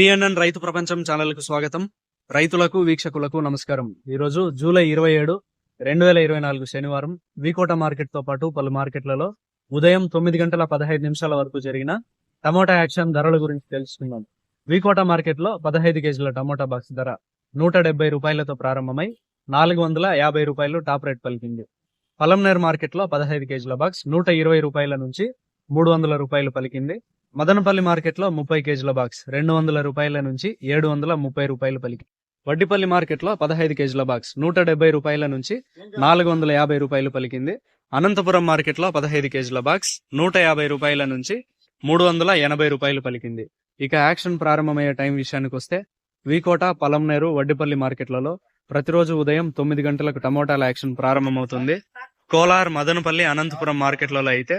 PNN రైతు ప్రపంచం ఛానల్కు స్వాగతం. రైతులకు వీక్షకులకు నమస్కారం. ఈ రోజు జూలై ఇరవై ఏడు రెండు వేల ఇరవై నాలుగు శనివారం వికోట మార్కెట్తో పాటు పలు మార్కెట్లలో ఉదయం తొమ్మిది గంటల పదహైదు నిమిషాల వరకు జరిగిన టమోటా యాక్షన్ ధరల గురించి తెలుసుకుందాం. వికోట మార్కెట్లో పదహైదు కేజీల టమోటా బాక్స్ ధర నూట డెబ్బై రూపాయలతో ప్రారంభమై నాలుగు వందల యాభై రూపాయలు టాప్ రేట్ పలికింది. పలంనేర్ మార్కెట్లో పదహైదు కేజీల బాక్స్ నూట ఇరవై రూపాయల నుంచి మూడు వందల రూపాయలు పలికింది. మదనపల్లి మార్కెట్లో ముప్పై కేజీల బాక్స్ రెండు వందల రూపాయల నుంచి ఏడు వందల ముప్పై రూపాయలు పలికి. వడ్డిపల్లి మార్కెట్లో పదహైదు కేజీల బాక్స్ నూట డెబ్బై రూపాయల నుంచి నాలుగు వందల యాభై రూపాయలు పలికింది. అనంతపురం మార్కెట్లో పదహైదు కేజీల బాక్స్ నూట యాభై రూపాయల నుంచి మూడు వందల ఎనభై రూపాయలు పలికింది. ఇక యాక్షన్ ప్రారంభమయ్యే టైం విషయానికి వస్తే వీకోట పలంనేరు వడ్డిపల్లి మార్కెట్లలో ప్రతిరోజు ఉదయం తొమ్మిది గంటలకు టమోటాల యాక్షన్ ప్రారంభమవుతుంది. కోలార్ మదనపల్లి అనంతపురం మార్కెట్లలో అయితే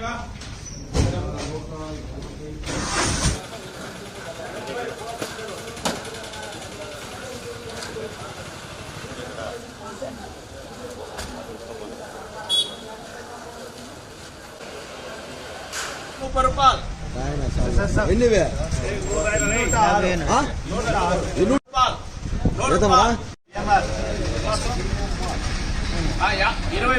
విధంగా ముప్పై రూపాయలు ఎన్ని ఇరవై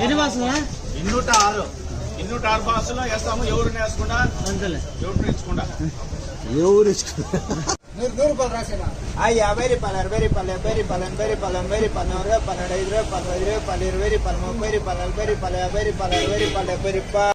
ఎన్ని బాసులా ఇన్నూట ఆరు ఇన్నూట ఆరు బాసులో వేస్తాము ఎవరిని వేసుకుండా అంతలే ఎవరిని ఇచ్చకుండా ఎవరు ఆ యాభై రూపాయలు అరవై రూపాయలు డెబ్బై రూపాయలు ఎనభై రూపాయలు ఎనభై రూపాయలు నూరు రూపాయలు ఐదు రూపాయలు పది రూపాయలు ఇరవై రూపాయలు ముప్పై రూపాయలు నలభై రూపాయలు యాభై రూపాయలు అరవై రూపాయలు డెబ్బై రూపాయలు.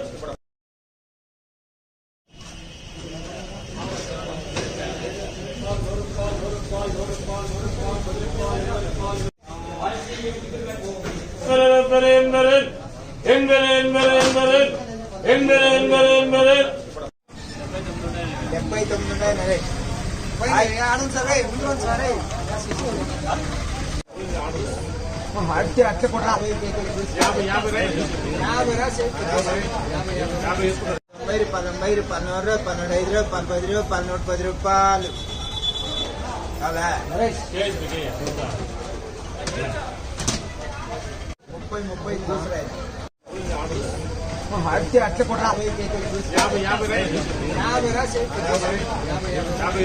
ఎనిమిది ఎనిమిది ఎనిమిది డెబ్బై తొమ్మిది ఉన్నాయి అట్లా కూడా యాభై యాభై యాభై. యాభై పది పదొంభై పన్నూరు రూపాయలు పన్నెండు ఐదు రూపాయలు. పది రూపాయలు పన్నూరు పది రూపాయలు ముప్పై ముప్పై. దూసరాయి అట్లా అట్లా కూడా యాభై యాభై రైతు యాభై రాసి యాభై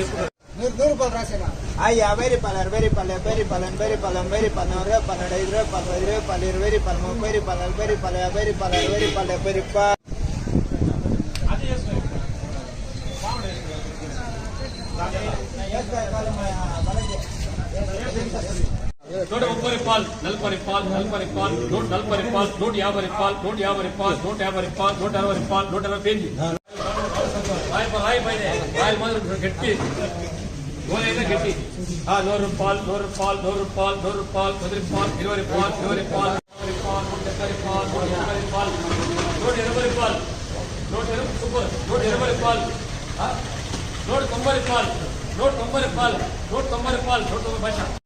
నూరు నూరు రూపాయలు రాసేనా ఆ యాభై రూపాయలు అరవై రూపాయలు డెబ్బై రూపాయలు ఎనభై రూపాయలు తొంభై రూపాయలు నూరు రూపాయలు నూట ఐదు రూపాయలు పది రూపాయలు ఇరవై రూపాయలు ముప్పై రూపాయలు నలభై రూపాయలు యాభై రూపాయలు అరవై రూపాయలు డెబ్బై రూపాయలు నూట ముప్పై రూపాయలు నలభై రూపాయలు నలభై రూపాయలు నూట నలభై రూపాయలు నూట యాభై రూపాయలు నూట యాభై రూపాయలు నూట యాభై రూపాయలు నూట అరవై రూపాయలు నూట అరవై పేజీ రాయి రాయి పైన రాయల మాదిరి గట్టి గోలైనా గట్టి ఆ, నూరు రూపాయలు నూరు రూపాయలు నూరు రూపాయలు నూరు రూపాయలు పది రూపాయలు ఇరవై రూపాయలు ఇరవై రూపాయలు ఇరవై రూపాయలు నూట డెబ్బై రూపాయలు నూట ఎనభై రూపాయలు నూట ఎనభై రూపాయలు నూట ఎనభై సూపర్ నూట ఎనభై రూపాయలు ఆ, నూట తొంభై రూపాయలు నూట తొంభై రూపాయలు నూట తొంభై రూపాయలు నూట తొంభై భాష నూట